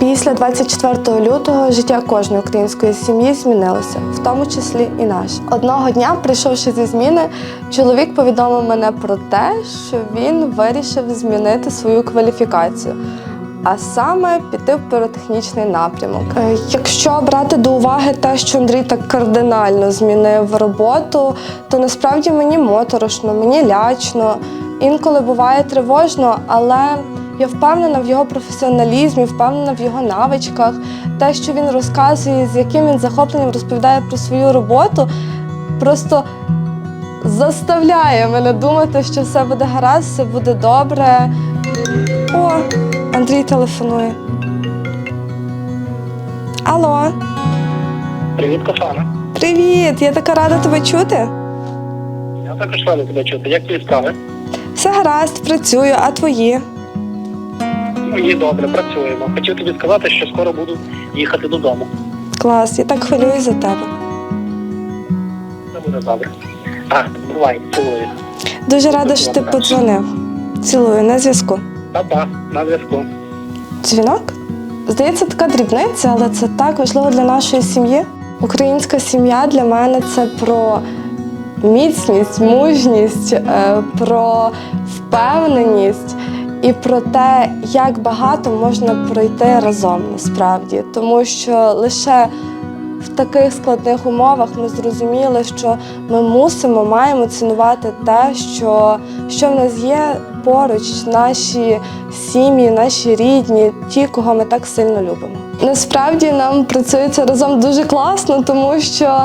Після 24 лютого життя кожної української сім'ї змінилося, в тому числі і наше. Одного дня, прийшовши зі зміни, чоловік повідомив мене про те, що він вирішив змінити свою кваліфікацію. А саме піти в піротехнічний напрямок. Е, Якщо брати до уваги те, що Андрій так кардинально змінив роботу, то насправді мені моторошно, мені лячно, інколи буває тривожно, але я впевнена в його професіоналізмі, впевнена в його навичках. Те, що він розказує, з яким він захопленням розповідає про свою роботу, просто заставляє мене думати, що все буде гаразд, все буде добре. О, Андрій телефонує. Алло, Привіт, Кохана. привіт! Я така рада тебе чути. Я також радий тебе чути. Як твої справи? Все гаразд, працюю, а твої? Мої добре, працюємо. Хотів тобі сказати, що скоро буду їхати додому. Клас, я так хвилююсь за тебе. Це буде добре. А, бувай, цілую. Дуже рада, що ти подзвонив. Цілую на зв'язку. Па-па, на зв'язку. Дзвінок? Здається, така дрібниця, але це так важливо для нашої сім'ї. Українська сім'я для мене це про міцність, мужність, е, про впевненість і про те, як багато можна пройти разом насправді. Тому що лише в таких складних умовах ми зрозуміли, що ми мусимо, маємо цінувати те, що, що в нас є поруч, наші сім'ї, наші рідні, ті, кого ми так сильно любимо. Насправді нам працюється разом дуже класно, тому що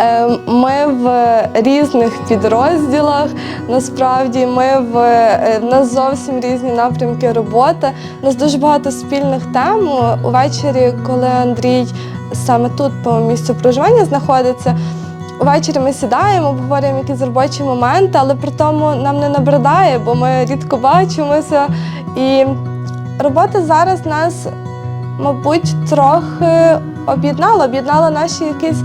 е, ми в різних підрозділах. Насправді ми в е, в нас зовсім різні напрямки роботи. У нас дуже багато спільних тем. Увечері, коли Андрій саме тут по місцю проживання знаходиться. Увечері ми сідаємо, обговорюємо якісь робочі моменти, але при тому нам не набридає, бо ми рідко бачимося. І робота зараз нас, мабуть, трохи об'єднала, об'єднала наші якісь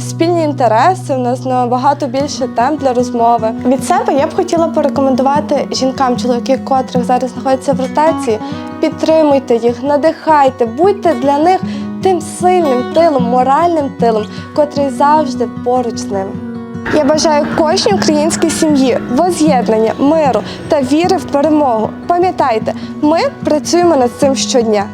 спільні інтереси. У нас набагато більше тем для розмови. Від себе я б хотіла порекомендувати жінкам, чоловіки, котрих зараз знаходяться в ротації. Підтримуйте їх, надихайте, будьте для них тим сильним тилом, моральним тилом, котрий завжди поруч з ними. Я бажаю кожній українській сім'ї воз'єднання, миру та віри в перемогу. Пам'ятайте, ми працюємо над цим щодня.